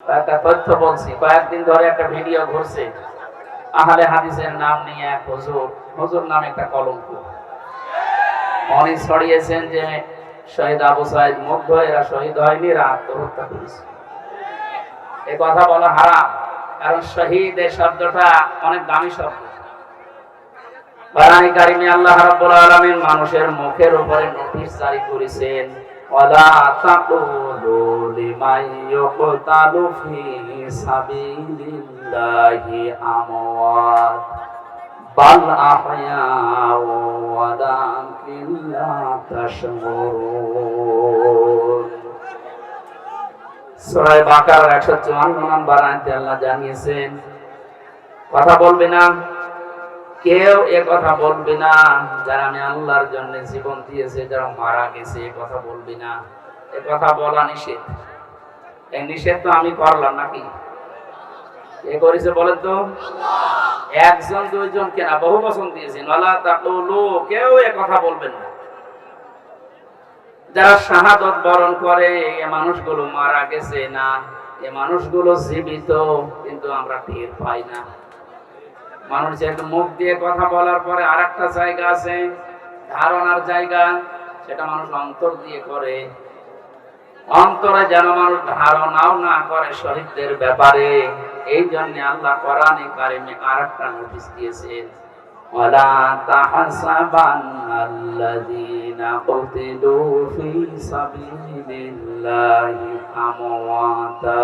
একটা তথ্য বলছি, কয়েকদিন ধরে একটা ভিডিও ঘুরছে। আহলে হাদিসের নাম নিয়ে এক হুজুর হুজুর নামে একটা কলঙ্ক। উনি ছড়িয়েছেন যে, শহীদ আবু মুগ্ধ, এরা শহীদ হয়নি, এরা আত্মহত্যা করেছে। এ কথা বলা হারাম, কারণ শহীদ এই শব্দটা অনেক দামি শব্দ। কারিমে আল্লাহ রাব্বুল আলামিন মানুষের মুখের উপরে নোটিশ জারি করেছেন ওয়ালা তাকুলু লিমান ইউকতালু ফি সাবিলিল্লাহি আমওয়াত। বাল আহয়াউ ওয়ালাকিন লা তাশউরুন সূরা বাকারার 154 নম্বর আয়াতে আল্লাহ জানিয়েছেন, কথা বলবে না? কেউ এ কথা বলবে না। যারা আমি আল্লাহর জন্য জীবন দিয়েছে, যারা মারা গেছে, এ কথা বলবি না। এ কথা বলা নিষেধ। এই নিষেধ তো আমি করলাম নাকি? কে করেছে বলেন তো? একজন, দুইজন কেনা বহু বছর দিয়েছেন। ওয়ালা তাকুলু, কেউ এ কথা বলবেন না। যারা শাহাদত বরণ করে, এ মানুষগুলো মারা গেছে না। এ মানুষগুলো জীবিত, কিন্তু আমরা টের পাই না। মানুষ যেহেতু মুখ দিয়ে কথা বলার পরে আর একটা জায়গা আছে ধারণার জায়গা সেটা মানুষ অন্তর দিয়ে করে অন্তরে যেন মানুষ ধারণাও না করে শহীদদের ব্যাপারে এই জন্য আল্লাহ কোরআনে কারিমে আর একটা নোটিশ দিয়েছেন ولا تحسبن الذين قتلوا في سبيل الله أمواتا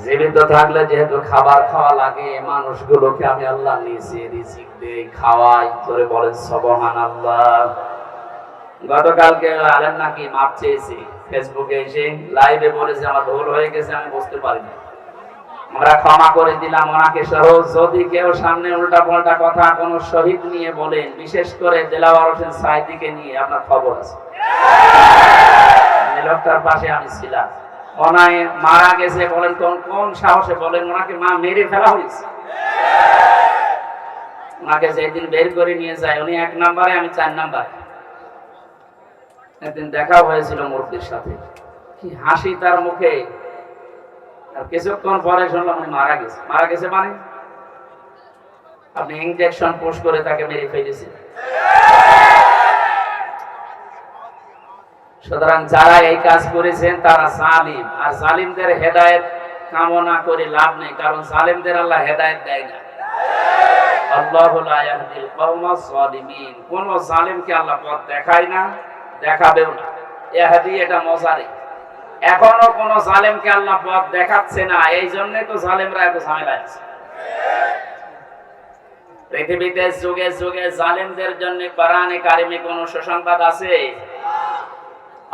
জীবিত থাকলে যেহেতু খাবার খাওয়া লাগে, মানুষগুলোকে আমি আল্লাহ নিচে রিজিক দেই, খাওয়াই। করে বলেন সবহান আল্লাহ গতকালকে আলেন নাকি মাপ চেয়েছি, ফেসবুকে এসে লাইভে বলেছে, আমার ভুল হয়ে গেছে, আমি বুঝতে পারিনি। আমরা ক্ষমা করে দিলাম ওনাকে সহ, যদি কেউ সামনে উল্টা পাল্টা কথা কোনো শহীদ নিয়ে বলেন, বিশেষ করে দেলাওয়ার হোসেন সাইদিকে নিয়ে আপনার খবর আছে। লোকটার পাশে আমি ছিলাম। ওনায় মারা গেছে বলেন কোন কোন সাহসে বলেন ওনাকে মা মেরে ফেলা হয়েছে। ওনাকে যেদিন বের করে নিয়ে যায়, উনি এক নাম্বারে, আমি চার নাম্বার। একদিন দেখা হয়েছিল মূর্তির সাথে। কি হাসি তার মুখে। আর কিছুক্ষণ পরে শুনলাম উনি মারা গেছে। মারা গেছে মানে? আপনি ইনজেকশন পুশ করে তাকে মেরে ফেলেছে সুতরাং যারা এই কাজ করেছেন তারা জালিম। আর জালিমদের হেদায়েত কামনা করে লাভ নেই, কারণ জালিমদের আল্লাহ হেদায়েত দেয় না। পথ দেখাচ্ছে না, এই তো পৃথিবীতে যুগে যুগে জালেমদের জন্য কোরআনে কোন সুসংবাদ আছে?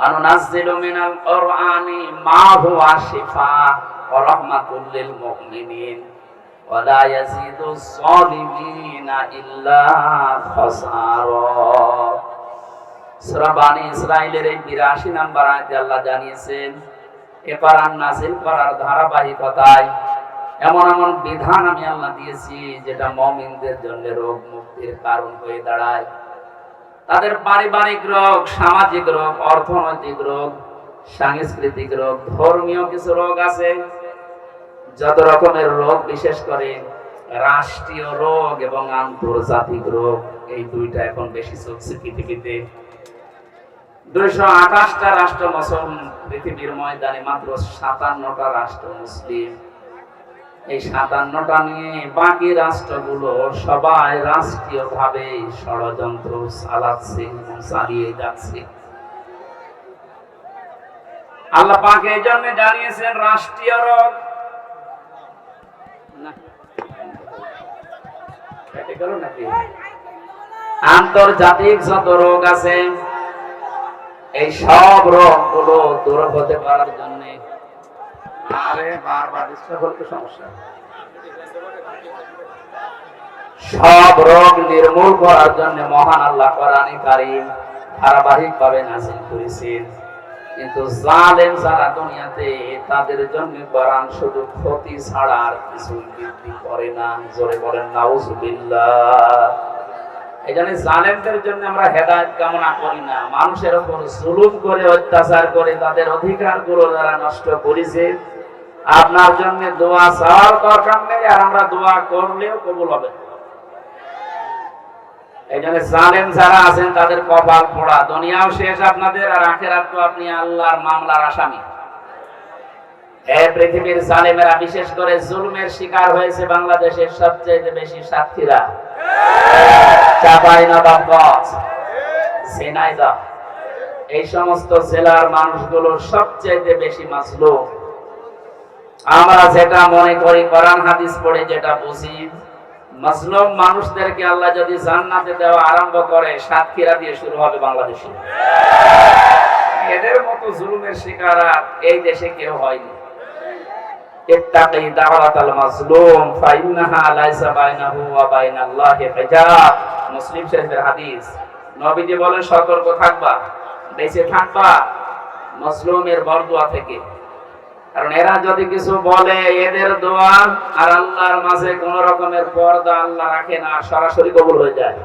আনুনাজ্জিলু মিনাল কোরআনি মা হুয়া শিফা ওয়া রাহমাতুল লিল মুমিনিন ওয়া লা ইয়াজিদু যালিমিনা ইল্লা খাসারা। সূরা বানি ইসরাইলের এই 82 নাম্বার আয়াতে আল্লাহ জানিয়েছেন এ কোরআন নাযিল করার ধারাবাহিকতায় এমন এমন বিধান আমি আল্লাহ দিয়েছি যেটা মুমিনদের জন্য রোগ মুক্তির কারণ হয়ে দাঁড়ায়। তাদের পারিবারিক রোগ, সামাজিক রোগ, অর্থনৈতিক রোগ, সাংস্কৃতিক রোগ, ধর্মীয় কিছু রোগ আছে। যত রকমের রোগ, বিশেষ করে রাষ্ট্রীয় রোগ এবং আন্তর্জাতিক রোগ, এই দুইটা এখন বেশি চলছে পৃথিবীতে। দুইশো আঠাশটা রাষ্ট্র মুসলমান পৃথিবীর ময়দানে মাত্র সাতান্নটা রাষ্ট্র মুসলিম। এই সাতান্নটা নিয়ে বাকি রাষ্ট্রগুলো সবাই রাষ্ট্রীয় ভাবে ষড়যন্ত্র চালাচ্ছে চালিয়ে যাচ্ছে। আল্লাহ এই জন্য জানিয়েছেন, রাষ্ট্রীয় রোগ? আন্তর্জাতিক যত রোগ আছে, এই সব রোগগুলো দূর হতে পারার জন্য সব রোগ নির্মূল করার জন্য মহান আল্লাহ কোরআনে কারীম ধারাবাহিক ভাবে নাজিল করেছেন। কিন্তু জালেম যারা দুনিয়াতে, তাদের জন্য কোরআন শুধু ক্ষতি ছাড়া আর কিছু বৃদ্ধি করে না। জোরে বলেন, নাউজুবিল্লাহ। এই জন্য জালেমদের জন্য আমরা হেদায়ত কামনা করি না। মানুষের উপর জুলুম করে, অত্যাচার করে, তাদের অধিকারগুলো যারা নষ্ট করেছে আপনার জন্য দোয়া চাওয়ার দরকার নেই, আর আমরা দোয়া করলেও কবুল হবে। এই জন্য জালেম যারা আছেন, তাদের কপাল পোড়া দুনিয়াও শেষ আপনাদের, আর আপনি আল্লাহর মামলার আসামি। পৃথিবীর জালেমেরা বিশেষ করে শিকার হয়েছে বাংলাদেশের সবচেয়ে বেশি সাক্ষীরা চাপাই এই সমস্ত জেলার মানুষগুলো সবচেয়ে বেশি মাসলুম আমরা যেটা মনে করি কোরআন হাদিস পড়ে যেটা বুঝি মাসলুম মানুষদেরকে আল্লাহ যদি জান্নাতে দেওয়া আরম্ভ করে, সাতক্ষীরা দিয়ে শুরু হবে বাংলাদেশে। এদের মতো জুলুমের শিকার এই দেশে কেউ হয়নি। থাকবা, বেঁচে থাকবা, মাজলুমের বরদোয়া থেকে। কারণ এরা যদি কিছু বলে, এদের দোয়া আর আল্লাহর মাঝে কোন রকমের পর্দা আল্লাহ রাখে না, সরাসরি কবুল হয়ে যায়।